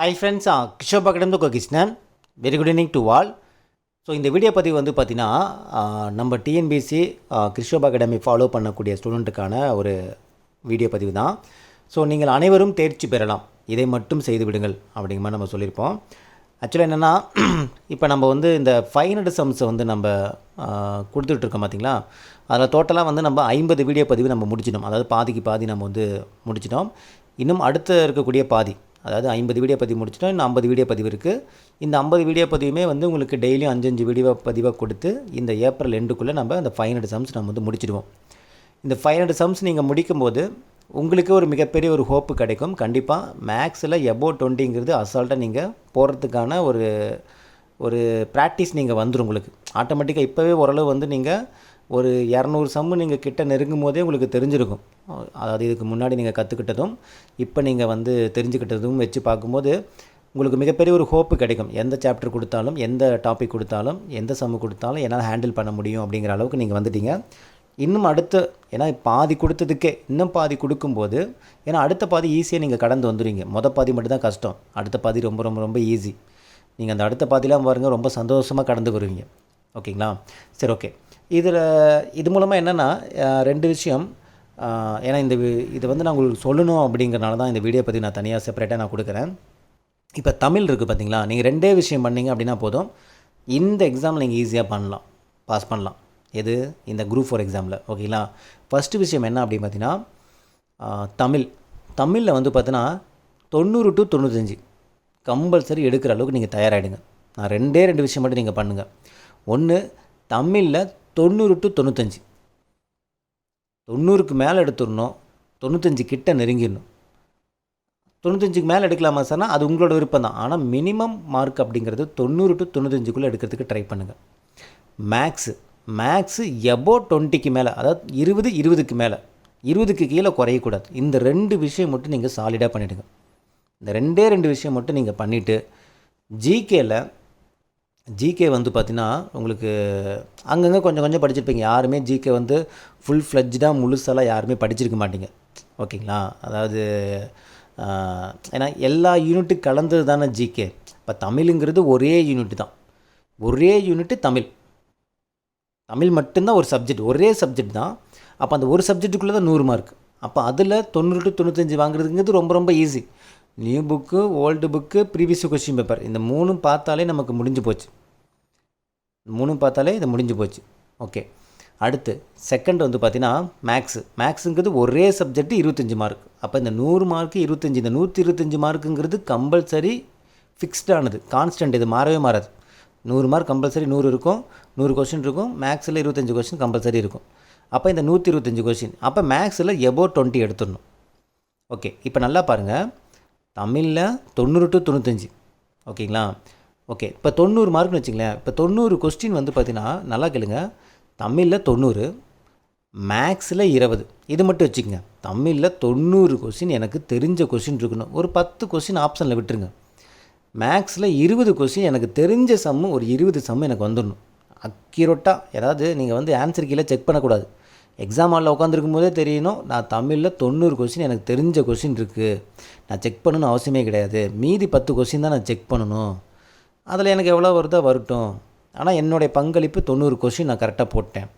Hi friends Kishore Pakkadam Krishnan. Very good evening to all so இந்த video பதிவு வந்து பார்த்திங்கன்னா நம்ம டிஎன்பிசி கிருஷோப் அகாடமி ஃபாலோ பண்ணக்கூடிய ஸ்டூடெண்ட்டுக்கான ஒரு வீடியோ பதிவு தான். ஸோ நீங்கள் அனைவரும் தேர்ச்சி பெறலாம். இதை மட்டும் செய்து விடுங்கள் அப்படிங்கிற மாதிரி நம்ம சொல்லியிருப்போம். ஆக்சுவலாக என்னென்னா இப்போ நம்ம வந்து இந்த ஃபைவ் ஹண்ட்ரட் சம்ஸை வந்து நம்ம கொடுத்துட்ருக்கோம் பார்த்தீங்களா அதில் டோட்டலாக வந்து நம்ம ஐம்பது வீடியோ பதிவு நம்ம முடிச்சிட்டோம். அதாவது பாதிக்கு பாதி நம்ம வந்து முடிச்சிட்டோம். இன்னும் அடுத்து இருக்கக்கூடிய பாதி அதாவது ஐம்பது வீடியோ பதிவு முடிச்சுட்டோம் இன்னும் ஐம்பது வீடியோ பதிவு இருக்குது இந்த ஐம்பது வீடியோ பதிவுமே வந்து உங்களுக்கு டெய்லியும் அஞ்சஞ்சு வீடியோ பதிவாக கொடுத்து இந்த ஏப்ரல் எண்டுக்குள்ளே நம்ம அந்த ஃபைவ் ஹண்ட்ரட் சம்ஸ் நம்ம வந்து முடிச்சிடுவோம். இந்த ஃபைவ் ஹண்ட்ரட் சம்ஸ் நீங்கள் முடிக்கும்போது உங்களுக்கு ஒரு மிகப்பெரிய ஒரு ஹோப்பு கிடைக்கும். கண்டிப்பாக மேக்ஸில் எபோ டுவெண்ட்டிங்கிறது அசால்ட்டாக நீங்கள் போகிறதுக்கான ஒரு ஒரு ப்ராக்டிஸ் நீங்கள் வந்துடும் உங்களுக்கு. ஆட்டோமேட்டிக்காக இப்போவே ஓரளவு வந்து நீங்கள் ஒரு இரநூறு சம்மு நீங்கள் கிட்ட நெருங்கும் போதே உங்களுக்கு தெரிஞ்சிருக்கும். அதாவது இதுக்கு முன்னாடி நீங்கள் கற்றுக்கிட்டதும் இப்போ நீங்கள் வந்து தெரிஞ்சுக்கிட்டதும் வச்சு பார்க்கும்போது உங்களுக்கு மிகப்பெரிய ஒரு ஹோப்பு கிடைக்கும். எந்த சாப்டர் கொடுத்தாலும் எந்த டாபிக் கொடுத்தாலும் எந்த சம்மு கொடுத்தாலும் என்னால் ஹேண்டில் பண்ண முடியும் அப்படிங்கிற அளவுக்கு நீங்கள் வந்துட்டீங்க. இன்னும் அடுத்த ஏன்னா பாதி கொடுத்ததுக்கே இன்னும் பாதி கொடுக்கும்போது ஏன்னா அடுத்த பாதி ஈஸியாக நீங்கள் கடந்து வந்துடுவீங்க மொதல் பாதி மட்டும்தான் கஷ்டம். அடுத்த பாதி ரொம்ப ரொம்ப ரொம்ப ஈஸி நீங்கள் அந்த அடுத்த பாதிலாம் பாருங்கள் ரொம்ப சந்தோஷமாக கடந்து வருவீங்க. ஓகேங்களா? சரி ஓகே இதில் இது மூலமாக என்னென்னா ரெண்டு விஷயம். ஏன்னா இந்த வி- வந்து நான் உங்களுக்கு சொல்லணும் அப்படிங்கிறனால தான் இந்த வீடியோ பற்றி நான் தனியாக செப்பரேட்டாக நான் கொடுக்குறேன். இப்போ தமிழ் இருக்குது பார்த்தீங்களா நீங்கள் ரெண்டே விஷயம் பண்ணீங்க அப்படின்னா போதும். இந்த எக்ஸாமில் நீங்கள் ஈஸியாக பண்ணலாம். பாஸ் பண்ணலாம். எது? இந்த குரூப் ஃபோர் எக்ஸாமில் ஓகேங்களா? ஃபஸ்ட்டு விஷயம் என்ன அப்படின்னு பார்த்தீங்கன்னா தமிழ். தமிழில் வந்து பார்த்தீங்கன்னா தொண்ணூறு டு தொண்ணூத்தஞ்சு. கம்பல்சரி எடுக்கிற அளவுக்கு நீங்கள் தயாராகிடுங்க நான் ரெண்டே ரெண்டு விஷயம் மட்டும் நீங்கள் பண்ணுங்கள் ஒன்று தமிழில் தொண்ணூறு டு தொண்ணூத்தஞ்சு. தொண்ணூறுக்கு மேலே எடுத்துடணும் தொண்ணூத்தஞ்சு கிட்ட நெருங்கிடணும். தொண்ணூத்தஞ்சுக்கு மேலே எடுக்கலாமா சார்னா அது உங்களோட விருப்பம் தான். ஆனால் மினிமம் மார்க் அப்படிங்கிறது தொண்ணூறு டு தொண்ணூத்தஞ்சுக்குள்ளே எடுக்கிறதுக்கு ட்ரை பண்ணுங்கள் மேக்ஸு மேக்ஸு எபோ டுவெண்ட்டிக்கு மேலே அதாவது இருபது இருபதுக்கு மேலே இருபதுக்கு கீழே குறையக்கூடாது. இந்த ரெண்டு விஷயம் மட்டும் நீங்கள் சாலிடாக பண்ணிவிடுங்க இந்த ரெண்டே ரெண்டு விஷயம் மட்டும் நீங்கள் பண்ணிவிட்டு ஜிகேயில் ஜிகே வந்து பார்த்தீங்கன்னா உங்களுக்கு அங்கங்கே கொஞ்சம் கொஞ்சம் படிச்சிருப்பீங்க. யாருமே ஜிகே வந்து ஃபுல் ஃப்ளெஜ்டாக முழுசெல்லாம் யாருமே படிச்சிருக்க மாட்டீங்க. ஓகேங்களா? அதாவது ஏன்னா எல்லா யூனிட்டும் கலந்தது தானே ஜிகே இப்போ தமிழுங்கிறது ஒரே யூனிட் தான். ஒரே யூனிட்டு தமிழ். தமிழ் மட்டும்தான் ஒரு சப்ஜெக்ட் ஒரே சப்ஜெக்ட் தான். அப்போ அந்த ஒரு சப்ஜெக்ட்டுக்குள்ளே தான் நூறு மார்க் அப்போ அதில் தொண்ணூறு டு தொண்ணூத்தஞ்சு வாங்குறதுங்கிறது ரொம்ப ரொம்ப easy new book old book previous question paper இந்த மூணும் பார்த்தாலே நமக்கு முடிஞ்சு போச்சு. மூணும் பார்த்தாலே இது முடிஞ்சு போச்சு. ஓகே அடுத்து செகண்ட் வந்து பார்த்தீங்கன்னா மேக்ஸு மேக்ஸுங்கிறது ஒரே சப்ஜெக்ட் இருபத்தஞ்சி மார்க் அப்போ இந்த நூறு மார்க்கு இருபத்தஞ்சி இந்த நூற்றி இருபத்தஞ்சி மார்க்குங்கிறது கம்பல்சரி ஃபிக்ஸ்டானது கான்ஸ்டன்ட் இது மாறவே மாறாது. நூறு மார்க் கம்பல்சரி நூறு இருக்கும். நூறு கொஸ்டின் இருக்கும். மேக்ஸில் இருபத்தஞ்சி கொஸ்டின் கம்பல்சரி இருக்கும். அப்போ இந்த நூற்றி இருபத்தஞ்சி கொஸ்டின் அப்போ மேக்ஸில் எபோ டுவெண்ட்டி எடுத்துடணும். ஓகே இப்போ நல்லா பாருங்கள் தமிழில் தொண்ணூறு டு தொண்ணூத்தஞ்சு. ஓகேங்களா ஓகே இப்போ தொண்ணூறு மார்க்னு வச்சுங்களேன் இப்போ தொண்ணூறு கொஸ்டின் வந்து பார்த்தீங்கன்னா நல்லா கேளுங்க. தமிழில் தொண்ணூறு மேக்ஸில் இருபது. இது மட்டும் வச்சுக்கோங்க. தமிழில் தொண்ணூறு கொஸ்டின் எனக்கு தெரிஞ்ச கொஸ்டின் இருக்கணும். ஒரு பத்து கொஸ்டின் ஆப்ஷனில் விட்டுருங்க. மேக்ஸில் இருபது கொஸ்டின் எனக்கு தெரிஞ்ச சம்மு ஒரு இருபது சம்மு எனக்கு வந்துடணும் அக்யூரட்டாக ஏதாவது நீங்கள் வந்து ஆன்சர் கீழே செக் பண்ணக்கூடாது. எக்ஸாம் ஹாலில் உட்காந்துருக்கும் போதே தெரியணும். நான் தமிழில் தொண்ணூறு கொஸ்டின் எனக்கு தெரிஞ்ச கொஸ்டின் இருக்குது நான் செக் பண்ணணும்னு அவசியமே கிடையாது. மீதி பத்து கொஸ்டின் தான் நான் செக் பண்ணணும். அதில் எனக்கு எவ்வளோ வருதோ வரட்டும். ஆனால் என்னுடைய பங்களிப்பு தொண்ணூறு கொஸ்டின் நான் கரெக்டாக போட்டேன்.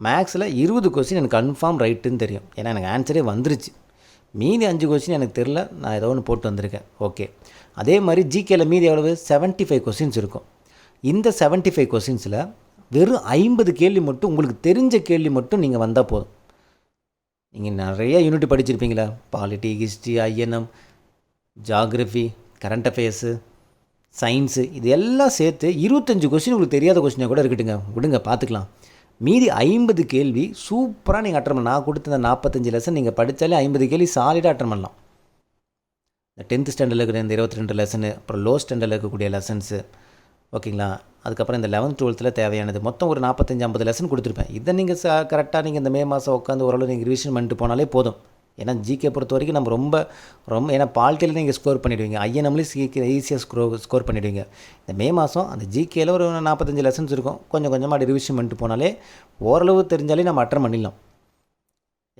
மேக்ஸில் இருபது கொஸ்டின் எனக்கு கன்ஃபார்ம் ரைட்டுன்னு தெரியும். ஏன்னா எனக்கு ஆன்சரே வந்துருச்சு. மீதி அஞ்சு கொஸ்டின் எனக்கு தெரில நான் ஏதோ ஒன்று போட்டு வந்திருக்கேன். ஓகே அதே மாதிரி ஜிகேயில் மீதி எவ்வளவு? 75 ஃபைவ் கொஸ்டின்ஸ் இருக்கும். இந்த 75 ஃபைவ் கொஸ்டின்ஸில் வெறும் ஐம்பது கேள்வி மட்டும் உங்களுக்கு தெரிஞ்ச கேள்வி மட்டும் நீங்கள் வந்தால் போதும். நீங்கள் நிறைய unit படிச்சிருப்பீங்களா? Polity history INM geography current affairs science இது எல்லாம் சேர்த்து இருபத்தஞ்சு கொஸ்டின் உங்களுக்கு தெரியாத கொஸ்டினாக கூட இருக்கட்டுங்க. விடுங்க பார்த்துக்கலாம். மீதி ஐம்பது கேள்வி சூப்பராக நீங்கள் அட்டன் பண்ணலாம். நான் கொடுத்த இந்த நாற்பத்தஞ்சு லெசன் நீங்கள் படித்தாலே ஐம்பது கேள்வி சாலிடாக அட்டன் பண்ணலாம். இந்த டென்த்து ஸ்டாண்டர்டில் இருக்கிற இந்த இருபத்தி ரெண்டு லெசனு அப்புறம் லோ ஸ்டாண்டர்டில் இருக்கக்கூடிய லெசன்ஸு ஓகேங்களா? அதுக்கப்புறம் இந்த லெவன்த் டுவெல்த்தில் தேவையானது. மொத்தம் ஒரு நாற்பத்தஞ்சு ஐம்பது லெசன் கொடுத்துருப்பேன். இதை நீங்கள் ச கரெக்டாக நீங்கள் இந்த மே மாதம் உட்காந்து ஓரளவு நீங்கள் ரிவிஷன் பண்ணிட்டு போனாலே போதும். ஏன்னா ஜிகே பொறுத்த வரைக்கும் நம்ம ரொம்ப ரொம்ப ஏன்னா பால்ட்டியில் நீங்கள் ஸ்கோர் பண்ணிவிடுவீங்க ஐஎன்எம்லேயும் சீக்கிரம் ஈஸியாக ஸ்க்ரோ ஸ்கோர் பண்ணிவிடுவீங்க இந்த மே மாதம் அந்த ஜிகேயில் ஒரு நாற்பத்தஞ்சு லெசன்ஸ் இருக்கும். கொஞ்சம் கொஞ்சமாக அப்படி ரிவிஷன் பண்ணிட்டு போனாலே ஓரளவு தெரிஞ்சாலே நம்ம அட்டன் பண்ணிடலாம்.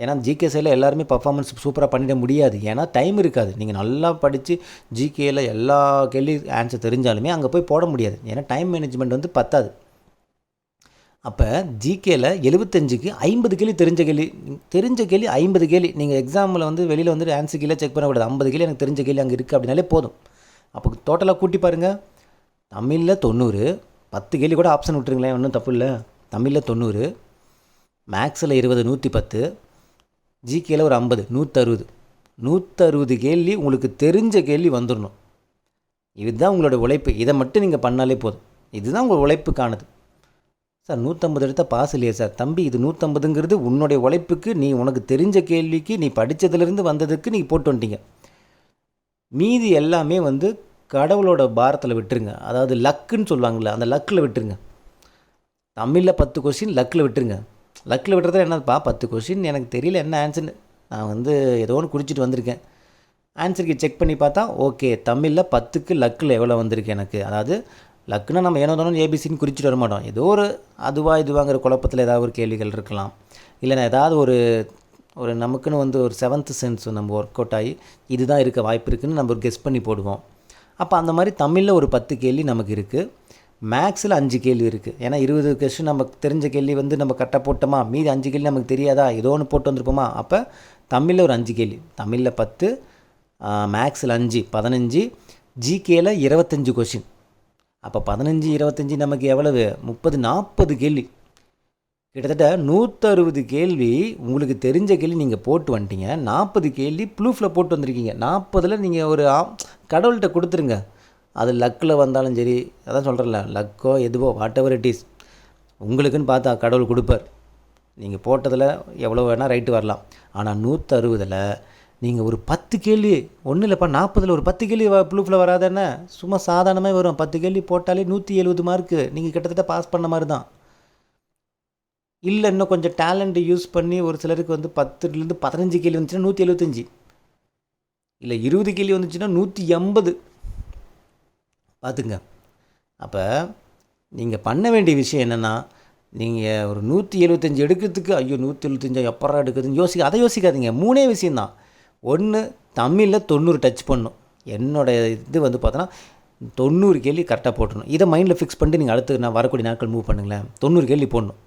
ஏன்னா ஜிகே சைடில் எல்லாருமே பர்ஃபார்மன்ஸ் சூப்பராக பண்ணிட முடியாது. ஏன்னா டைம் இருக்காது. நீங்கள் நல்லா படித்து ஜிகேயில் எல்லா கேள்வி ஆன்சர் தெரிஞ்சாலுமே அங்கே போய் போட முடியாது. ஏன்னா டைம் மேனேஜ்மெண்ட் வந்து பத்தாது. அப்போ ஜிகேயில் எழுபத்தஞ்சுக்கு ஐம்பது கேள்வி தெரிஞ்ச கேள்வி. தெரிஞ்ச கேள்வி ஐம்பது கேள்வி. நீங்கள் எக்ஸாமில் வந்து வெளியில் வந்து ஆன்சர் கீழே செக் பண்ணக்கூடாது ஐம்பது கேள்வி எனக்கு தெரிஞ்ச கேள்வி அங்கே இருக்குது அப்படின்னாலே போதும். அப்போ டோட்டலாக கூட்டி பாருங்கள் தமிழில் தொண்ணூறு பத்து கேள்வி கூட ஆப்ஷன் விட்டுருங்களேன் ஒன்றும் தப்பு இல்லை. தமிழில் தொண்ணூறு மேக்ஸில் இருபது நூற்றி பத்து ஜிகேயில் ஒரு ஐம்பது நூற்றறுபது நூற்றறுபது கேள்வி உங்களுக்கு தெரிஞ்ச கேள்வி வந்துடணும் இதுதான் உங்களோட உழைப்பு. இதை மட்டும் நீங்கள் பண்ணாலே போதும். இதுதான் உங்கள் உழைப்புக்கானது. சார் நூற்றம்பது எடுத்த பாஸ் இல்லையே சார். தம்பி இது நூற்றம்பதுங்கிறது உன்னுடைய உழைப்புக்கு நீ உனக்கு தெரிஞ்ச கேள்விக்கு நீ படித்ததுலேருந்து வந்ததுக்கு நீ போட்டு வந்துட்டீங்க. மீதி எல்லாமே வந்து கடவுளோட பாரத்தில் விட்டுருங்க. அதாவது லக்குன்னு சொல்லுவாங்கள்ல அந்த லக்கில் விட்டுருங்க. தமிழில் பத்து கொஸ்டின் லக்கில் விட்டுருங்க. லக்கில் விட்டுறது என்னப்பா பத்து கொஸ்டின் எனக்கு தெரியல என்ன ஆன்சர்னு நான் வந்து ஏதோ ஒன்று குடிச்சிட்டு வந்திருக்கேன். ஆன்சருக்கு செக் பண்ணி பார்த்தா ஓகே தமிழில் பத்துக்கு லக்கில் எவ்வளோ வந்திருக்கு எனக்கு. அதாவது லக்குன்னா நம்ம ஏனோ தானோ ஏபிசின்னு குறிச்சிட்டு வர மாட்டோம். ஏதோ ஒரு அதுவா இதுவாங்கிற குழப்பத்தில் ஏதாவது ஒரு கேள்விகள் இருக்கலாம். இல்லைன்னா ஏதாவது ஒரு ஒரு நமக்குன்னு வந்து ஒரு செவன்த் சென்ஸ் நம்ம ஒர்க் அவுட் ஆகி இதுதான் இருக்க வாய்ப்பு இருக்குதுன்னு நம்ம ஒரு கெஸ் பண்ணி போடுவோம். அப்போ அந்த மாதிரி தமிழில் ஒரு பத்து கேள்வி நமக்கு இருக்குது மேக்ஸில் அஞ்சு கேள்வி இருக்குது ஏன்னா இருபது கொஸ்டின் நமக்கு தெரிஞ்ச கேள்வி வந்து நம்ம கரெக்டாக போட்டோமா? மீதி அஞ்சு கேள்வி நமக்கு தெரியாதா? ஏதோ ஒன்று போட்டு வந்திருப்போமா? அப்போ தமிழில் ஒரு அஞ்சு கேள்வி. தமிழில் பத்து மேக்ஸில் அஞ்சு பதினஞ்சு ஜிகேயில் இருபத்தஞ்சு கொஷின் அப்போ பதினஞ்சு இருபத்தஞ்சி நமக்கு எவ்வளவு? முப்பது நாற்பது கேள்வி. கிட்டத்தட்ட நூற்றறுபது கேள்வி உங்களுக்கு தெரிஞ்ச கேள்வி நீங்கள் போட்டு வந்துட்டீங்க. நாற்பது கேள்வி ப்ளூஃபில் போட்டு வந்திருக்கீங்க. நாற்பதில் நீங்கள் ஒரு ஆ- கடவுள்கிட்ட கொடுத்துருங்க. அது லக்கில் வந்தாலும் சரி அதான் சொல்கிறேன்ல லக்கோ எதுவோ வாட் எவர் இட் இஸ் உங்களுக்குன்னு பார்த்தா கடவுள் கொடுப்பார். நீங்கள் போட்டதில் எவ்வளோ வேணால் ரைட்டு வரலாம். ஆனால் நூற்றறுபதில் நீங்கள் ஒரு பத்து கேள்வி ஒன்றும் இல்லைப்பா நாற்பதில் ஒரு பத்து கேள்வி ப்ளூஃபில் வராதுன்னு? சும்மா சாதாரணமாக வரும். பத்து கேள்வி போட்டாலே நூற்றி எழுபது மார்க்கு நீங்கள் கிட்டத்தட்ட பாஸ் பண்ண மாதிரி தான். இல்லை இன்னும் கொஞ்சம் டேலண்ட்டு யூஸ் பண்ணி ஒரு சிலருக்கு வந்து பத்துலேருந்து பதினஞ்சு கேள்வி வந்துச்சுன்னா நூற்றி எழுபத்தஞ்சி இல்லை இருபது கேள்வி வந்துச்சுன்னா நூற்றி எண்பது. பார்த்துங்க அப்போ நீங்கள் பண்ண வேண்டிய விஷயம் என்னென்னா நீங்கள் ஒரு நூற்றி எழுபத்தஞ்சி எடுக்கிறதுக்கு ஐயோ நூற்றி எழுபத்தஞ்சா எப்பரா எடுக்கிறதுன்னு யோசிக்க அதை யோசிக்காதீங்க. மூணே விஷயந்தான் ஒன்று தமிழில் தொண்ணூறு டச் பண்ணும். என்னோடய இது வந்து பார்த்தோன்னா தொண்ணூறு கேள்வி கரெக்டாக போட்டணும் இதை மைண்டில் ஃபிக்ஸ் பண்ணிட்டு நீங்கள் அடுத்து நான் வரக்கூடிய நாட்கள் மூவ் பண்ணுங்களேன். தொண்ணூறு கேள்வி போடணும்.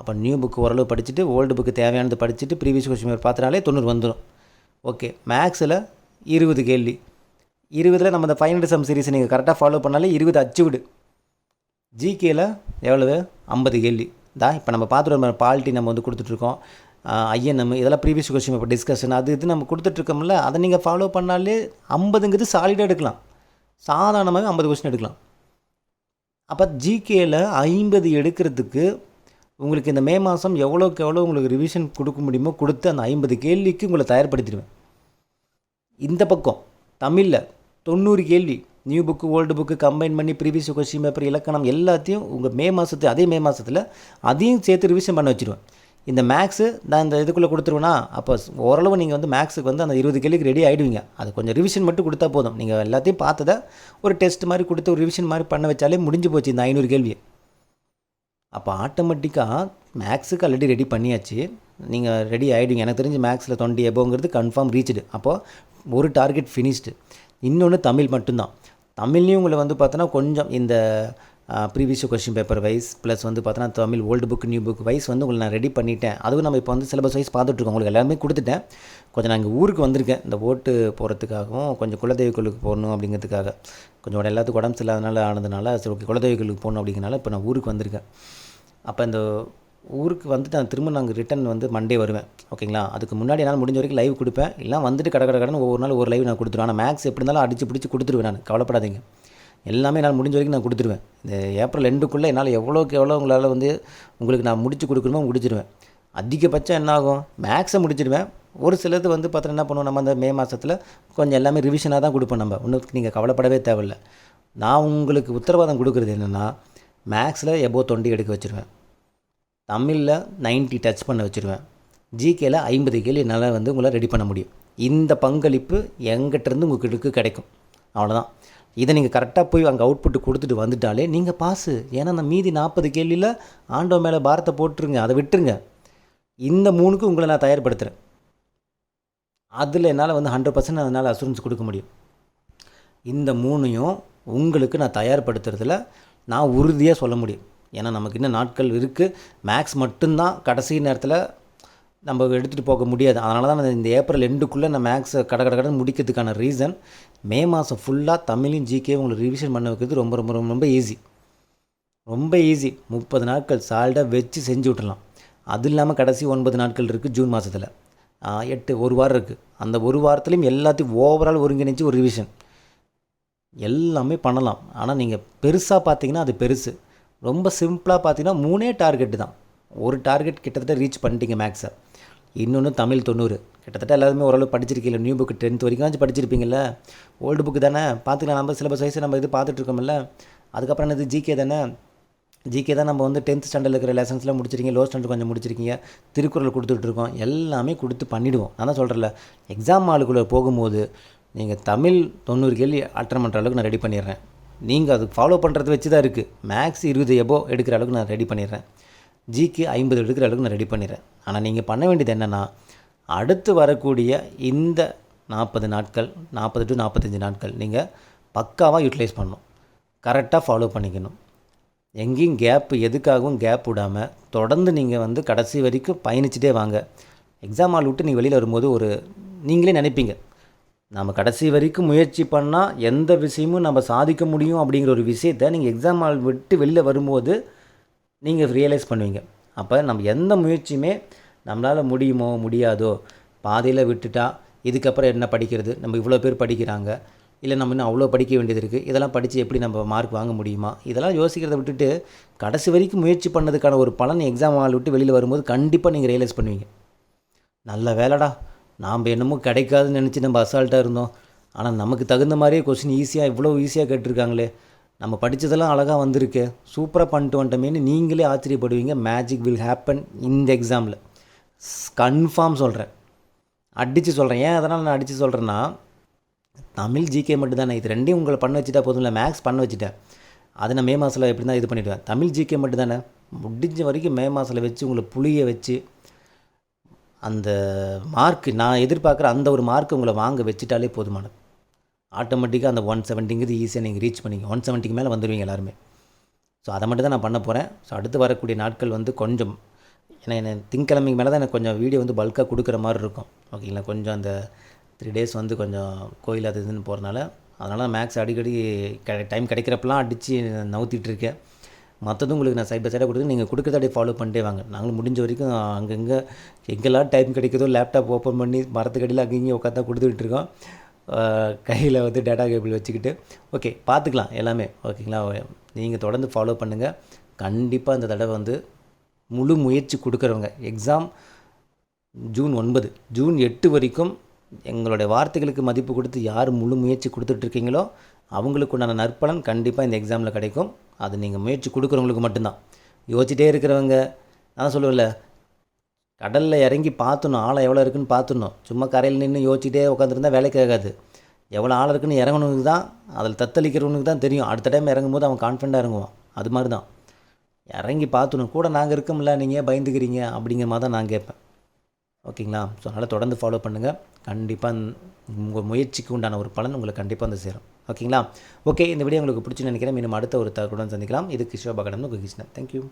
அப்போ நியூ புக்கு ஓரளவு படிச்சுட்டு ஓல்டு புக்கு தேவையானது படிச்சுட்டு ப்ரீவியஸ் கொஸ்டின் பேப்பர் பார்த்தினாலே தொண்ணூறு வந்துடும் ஓகே மேக்ஸில் இருபது கேள்வி. இருபதில் நம்ம இந்த ஃபைவ் ஹண்ட்ரட் சம் சீரிஸ் நீங்கள் கரெக்டாக ஃபாலோ பண்ணாலே இருபது அச்சு விடு ஜிகேயில் எவ்வளவு? ஐம்பது கேள்வி. தான் இப்போ நம்ம பார்த்துட்டு பாலிட்டி நம்ம வந்து கொடுத்துட்ருக்கோம் ஐஎன்எம் இதெல்லாம் ப்ரீவியஸ் கொஸ்டின் இப்போ டிஸ்கஷன் அது இது நம்ம கொடுத்துட்ருக்கோம்ல அதை நீங்கள் ஃபாலோ பண்ணாலே ஐம்பதுங்கிறது சாலிடாக எடுக்கலாம். சாதாரணமாகவே ஐம்பது கொஸ்டின் எடுக்கலாம். அப்போ ஜிகேயில் ஐம்பது எடுக்கிறதுக்கு உங்களுக்கு இந்த மே மாதம் எவ்வளோக்கு எவ்வளோ உங்களுக்கு ரிவிஷன் கொடுக்க முடியுமோ கொடுத்து அந்த ஐம்பது கேள்விக்கு உங்களை தயார்படுத்திடுவேன். இந்த பக்கம் தமிழில் தொண்ணூறு கேள்வி new book old book combine பண்ணி ப்ரீவியஸ் கொஸ்டின் பேப்பர் இலக்கணம் எல்லாத்தையும் உங்கள் மே மாதத்து அதே மே மாதத்தில் அதையும் சேர்த்து ரிவிஷன் பண்ண வச்சுருவேன். இந்த மேக்ஸு நான் இந்த இதுக்குள்ளே கொடுத்துருவேனா? அப்போ ஓரளவு நீங்கள் வந்து மேக்ஸுக்கு வந்து அந்த இருபது கேள்விக்கு ரெடி ஆகிடுவீங்க அது கொஞ்சம் ரிவிஷன் மட்டும் கொடுத்தா போதும். நீங்கள் எல்லாத்தையும் பார்த்ததை ஒரு டெஸ்ட் மாதிரி கொடுத்து ஒரு ரிவிஷன் மாதிரி பண்ண வச்சாலே முடிஞ்சு போச்சு இந்த ஐநூறு கேள்வி. அப்போ ஆட்டோமேட்டிக்காக மேக்ஸுக்கு ஆல்ரெடி ரெடி பண்ணியாச்சு. நீங்கள் ரெடி ஆகிடுவீங்க எனக்கு தெரிஞ்சு மேக்ஸில் டுவெண்ட்டி எபோங்கிறது கன்ஃபார்ம் ரீச்டு அப்போது ஒரு டார்கெட் ஃபினிஷ்டு இன்னொன்று தமிழ் மட்டும்தான். தமிழ்லேயும் உங்களை வந்து பார்த்தோன்னா கொஞ்சம் இந்த previous question paper wise plus வந்து பார்த்தோன்னா Tamil old book new book wise வந்து உங்களுக்கு நான் ரெடி பண்ணிட்டேன். அதுவும் நம்ம இப்போ வந்து சிலபஸ் வைஸ் பார்த்துட்ருக்கோம் உங்களுக்கு எல்லாமே கொடுத்துட்டேன். கொஞ்சம் நான் இங்கே ஊருக்கு வந்திருக்கேன். இந்த ஓட்டு போகிறதுக்காகவும் கொஞ்சம் குலதெய்வ கோயிலுக்கு போகணும் அப்படிங்கிறதுக்காக. கொஞ்சம் உடனே எல்லாத்துக்கும் உடம்பு சரியில்லாதனால ஆனதுனால சரி ஓகே குலதெய்வ கோயிலுக்கு போகணும் அப்படிங்கிறனால இப்போ நான் ஊருக்கு வந்திருக்கேன். அப்போ இந்த ஊருக்கு வந்துட்டு நான் திரும்ப நாங்கள் ரிட்டன் வந்து மண்டே வருவேன். ஓகேங்களா அதுக்கு முன்னாடி என்னால் முடிஞ்ச வரைக்கும் லைவ் கொடுப்பேன். இல்லை வந்துட்டு கடை கடை கடன் ஒவ்வொரு நாள் ஒரு லைவ் நான் கொடுத்துருவேன். ஆனால் மேக்ஸ் எப்படி இருந்தாலும் அடிச்சு பிடிச்சி கொடுத்துருவேன் நான். கவலைப்படாதீங்க. எல்லாமே என்னால் முடிஞ்ச வரைக்கும் நான் கொடுத்துருவேன். இந்த ஏப்ரல் ரெண்டுக்குள்ளே என்னால் எவ்வளோக்கு எவ்வளோ உங்களால் வந்து உங்களுக்கு நான் முடிச்சு கொடுக்கணுமோ முடிச்சிடுவேன் அதிகபட்சம் என்ன ஆகும்? மேக்ஸை முடிச்சிடுவேன் ஒரு சிலது வந்து பார்த்தோன்னா என்ன பண்ணுவோம்? நம்ம அந்த மே மாதத்தில் கொஞ்சம் எல்லாமே ரிவிஷனாக தான் கொடுப்போம் நம்ம. ஒன்றுக்கு நீங்கள் கவலைப்படவே தேவையில்ல. நான் உங்களுக்கு உத்தரவாதம் கொடுக்குறது என்னென்னா மேக்ஸில் எபோ தொண்டி எடுக்க வச்சுருவேன். தமிழில் 90 டச் பண்ண வச்சுருவேன். ஜிகேயில் ஐம்பது கேள்வி என்னால் வந்து உங்களை ரெடி பண்ண முடியும். இந்த பங்களிப்பு எங்கிட்டேருந்து உங்களுக்கு கிடைக்கும். அவ்வளோதான் இதை நீங்கள் கரெக்டாக போய் அங்கே அவுட்புட் கொடுத்துட்டு வந்துட்டாலே நீங்கள் பாஸு ஏன்னா அந்த மீதி நாற்பது கேள்வியில் ஆண்டோ மேலே பாரத்தை போட்டுருங்க அதை விட்டுருங்க. இந்த மூணுக்கு உங்களை நான் தயார்படுத்துகிறேன் அதில் என்னால் வந்து ஹண்ட்ரட் பர்சன்ட் அதனால் அசூரன்ஸ் கொடுக்க முடியும். இந்த மூணையும் உங்களுக்கு நான் தயார்படுத்துறதுல நான் உறுதியாக சொல்ல முடியும். ஏன்னா நமக்கு இன்னும் நாட்கள் இருக்குது மேக்ஸ் மட்டும்தான் கடைசி நேரத்தில் நம்ம எடுத்துகிட்டு போக முடியாது. அதனால தான் நான் இந்த ஏப்ரல் எண்டுக்குள்ளே நான் மேக்ஸை கட கட கடன் முடிக்கிறதுக்கான ரீசன் மே மாதம் ஃபுல்லாக தமிழையும் ஜிகே உங்களுக்கு ரிவிஷன் பண்ண வைக்கிறது ரொம்ப ரொம்ப ரொம்ப ரொம்ப ஈஸி ரொம்ப ஈஸி முப்பது நாட்கள் சால்டாக வச்சு செஞ்சு விட்டுலாம் அது இல்லாமல் கடைசி ஒன்பது நாட்கள் இருக்குது ஜூன் மாதத்தில் எட்டு ஒரு வாரம் இருக்குது அந்த ஒரு வாரத்துலேயும் எல்லாத்தையும் ஓவரால் ஒருங்கிணைச்சு ஒரு ரிவிஷன் எல்லாமே பண்ணலாம். ஆனால் நீங்கள் பெருசாக பார்த்தீங்கன்னா அது பெருசு. ரொம்ப சிம்பிளாக பார்த்தீங்கன்னா மூணே டார்கெட்டு தான். ஒரு டார்கெட் கிட்டத்தட்ட ரீச் பண்ணிட்டீங்க மேக்ஸை இன்னொன்று தமிழ் தொண்ணூறு. கிட்டத்தட்ட எல்லாருமே ஓரளவு படிச்சிருக்கீங்க நியூ புக்கு டென்த் வரைக்கும் படிச்சிருப்பீங்கல்ல. ஓல்டு புக்கு தானே? பார்த்துக்கலாம் நம்ம சிலபஸ் வைஸ் நம்ம இது பார்த்துட்ருக்கோம்ல அதுக்கப்புறம் என்னது ஜிகே தானே? ஜிகே தான் நம்ம வந்து டென்த் ஸ்டாண்டர்டில் இருக்கிற லெசன்ஸ்லாம் முடிச்சிருக்கீங்க லோ ஸ்டாண்டர்ட் கொஞ்சம் முடிச்சிருக்கீங்க திருக்குறள் கொடுத்துட்ருக்கோம் எல்லாமே கொடுத்து பண்ணிவிடுவோம் நான் தான் சொல்கிறேன்ல எக்ஸாம் ஆளுக்குள்ளே போகும்போது நீங்கள் தமிழ் தொண்ணூறு கேள்வி அட்டன் பண்ணுற அளவுக்கு நான் ரெடி பண்ணிடுறேன். நீங்கள் அது ஃபாலோ பண்ணுறது வச்சு தான் இருக்குது மேக்ஸ் இருபது எபோ எடுக்கிற அளவுக்கு நான் ரெடி பண்ணிடுறேன். ஜிக்கு ஐம்பது எடுக்கிற அளவுக்கு நான் ரெடி பண்ணிடுறேன். ஆனால் நீங்கள் பண்ண வேண்டியது என்னென்னா அடுத்து வரக்கூடிய இந்த நாற்பது நாட்கள் நாற்பது டு நாற்பத்தஞ்சு நாட்கள் நீங்கள் பக்காவாக யூட்டிலைஸ் பண்ணணும். கரெக்டாக ஃபாலோ பண்ணிக்கணும். எங்கேயும் கேப் எதுக்காகவும் கேப் விடாமல் தொடர்ந்து நீங்கள் வந்து கடைசி வரைக்கும் பயணிச்சுட்டே வாங்க. எக்ஸாம் ஆள் விட்டு நீங்கள் வெளியில் வரும்போது ஒரு நீங்களே நினைப்பீங்க. நம்ம கடைசி வரைக்கும் முயற்சி பண்ணால் எந்த விஷயமும் நம்ம சாதிக்க முடியும் அப்படிங்கிற ஒரு விஷயத்தை நீங்கள் எக்ஸாம் ஆள் விட்டு வெளியில் வரும்போது நீங்கள் ரியலைஸ் பண்ணுவீங்க. அப்போ நம்ம எந்த முயற்சியுமே நம்மளால் முடியுமோ முடியாதோ பாதியில் விட்டுட்டா இதுக்கப்புறம் என்ன படிக்கிறது? நம்ம இவ்வளோ பேர் படிக்கிறாங்க. இல்லை நம்ம இன்னும் அவ்வளோ படிக்க வேண்டியது இருக்குது இதெல்லாம் படித்து எப்படி நம்ம மார்க் வாங்க முடியுமா? இதெல்லாம் யோசிக்கிறத விட்டுட்டு கடைசி வரைக்கும் முயற்சி பண்ணதுக்கான ஒரு பலன் எக்ஸாம் ஆள் விட்டு வெளியில் வரும்போது கண்டிப்பாக நீங்கள் ரியலைஸ் பண்ணுவீங்க. நல்ல வேலைடா. நாம் என்னமோ கிடைக்காதுன்னு நினச்சி நம்ம அசால்ட்டாக இருந்தோம். ஆனால் நமக்கு தகுந்த மாதிரியே கொஸ்டின் ஈஸியாக இவ்வளோ ஈஸியாக கேட்டிருக்காங்களே. நம்ம படித்ததெல்லாம் அழகாக வந்திருக்கு. சூப்பராக பண்ணிட்டு வந்துட்டோமேனு நீங்களே ஆச்சரியப்படுவீங்க. மேஜிக் வில் ஹேப்பன் இந்த எக்ஸாமில் கன்ஃபார்ம் சொல்கிறேன் அடித்து சொல்கிறேன் ஏன் அதனால் நான் அடித்து சொல்கிறேன்னா தமிழ் ஜிகே மட்டும் தானே இது ரெண்டையும் உங்களை பண்ண வச்சுட்டா போதும் இல்லை மேக்ஸ் பண்ண வச்சுட்டேன். அதை நான் மே மாதத்தில் எப்படி தான் இது பண்ணிவிடுவேன் தமிழ் ஜிகே மட்டும் தானே முடிஞ்ச வரைக்கும் மே மாதத்தில் வச்சு உங்களை புளிய வச்சு அந்த மார்க் நான் எதிர்பார்க்குற அந்த ஒரு மார்க் உங்களை வாங்க வச்சுட்டாலே போதுமானது. ஆட்டோமேட்டிக்காக அந்த ஒன் செவன்ட்டிங்கிறது ஈஸியாக நீங்கள் ரீச் பண்ணிங்க ஒன் செவன்ட்டிக்கு மேலே வந்துடுவீங்க எல்லாருமே. ஸோ அதை மட்டும் தான் நான் பண்ண போகிறேன் ஸோ அடுத்து வரக்கூடிய நாட்கள் வந்து கொஞ்சம் ஏன்னா என்ன திங்கக்கிழமைக்கு மேலே தான் எனக்கு கொஞ்சம் வீடியோ வந்து பல்காக கொடுக்குற மாதிரி இருக்கும். ஓகேங்களா? கொஞ்சம் அந்த த்ரீ டேஸ் வந்து கொஞ்சம் கோயில் அது இதுன்னு போகிறனால அதனால் மேக்ஸ் அடிக்கடி க டைம் கிடைக்கிறப்பெல்லாம் அடித்து நவுத்திட்டு இருக்கேன். மற்றதும் உங்களுக்கு நான் சைட் பை சைடாக கொடுத்து நீங்கள் கொடுக்குறத ஃபாலோ பண்ணிட்டே வாங்க. நாங்களும் முடிஞ்ச வரைக்கும் அங்கங்கே எங்கெல்லாம் டைம் கிடைக்குதோ லேப்டாப் ஓப்பன் பண்ணி மரத்துக்கடியில் அங்கேயும் உட்காந்து கொடுத்துக்கிட்டு இருக்கோம். கையில் வந்து டேட்டா கேபிள் வச்சுக்கிட்டு ஓகே பார்த்துக்கலாம் எல்லாமே ஓகேங்களா நீங்கள் தொடர்ந்து ஃபாலோ பண்ணுங்கள் கண்டிப்பாக இந்த தடவை வந்து முழு முயற்சி கொடுக்குறவங்க எக்ஸாம் ஜூன் ஒன்பது ஜூன் எட்டு வரைக்கும் எங்களுடைய வார்த்தைகளுக்கு மதிப்பு கொடுத்து யார் முழு முயற்சி கொடுத்துட்ருக்கீங்களோ அவங்களுக்கு உண்டான நற்பலன் கண்டிப்பாக இந்த எக்ஸாமில் கிடைக்கும். அது நீங்கள் முயற்சி கொடுக்குறவங்களுக்கு மட்டும்தான். யோசிச்சிட்டே இருக்கிறவங்க நான் சொல்லுவேன்ல கடலில் இறங்கி பார்த்துணும் ஆழம் எவ்வளோ இருக்குன்னு பார்த்துணும். சும்மா கரையில் நின்று யோசிச்சிட்டே உட்காந்துருந்தா வேலைக்கு ஆகாது. எவ்வளோ ஆழம் இருக்குன்னு இறங்கணுக்கு தான் அதில் தத்தளிக்கிறவனுக்கு தான் தெரியும். அடுத்த டைம் இறங்கும் போது அவன் கான்ஃபிடண்ட்டாக இறங்குவான். அது மாதிரி தான். இறங்கி பார்த்துணும். கூட நாங்கள் இருக்கோம்ல நீங்கள் ஏன் பயந்துக்கிறீங்க? அப்படிங்கிற மாதிரி தான் நான் கேட்பேன். ஓகேங்களா? ஸோ அதனால் தொடர்ந்து ஃபாலோ பண்ணுங்கள் கண்டிப்பாக உங்கள் முயற்சிக்கு உண்டான ஒரு பலன் உங்களுக்கு கண்டிப்பாக வந்து சேரும். ஓகேங்களா? ஓகே இந்த வீடியோ உங்களுக்கு பிடிச்சி நினைக்கிறேன். மீண்டும் அடுத்த ஒரு தகவலுடன் சந்திக்கலாம். இது கிஷோபகடன் உங்கள் கிருஷ்ணன். தேங்க்யூ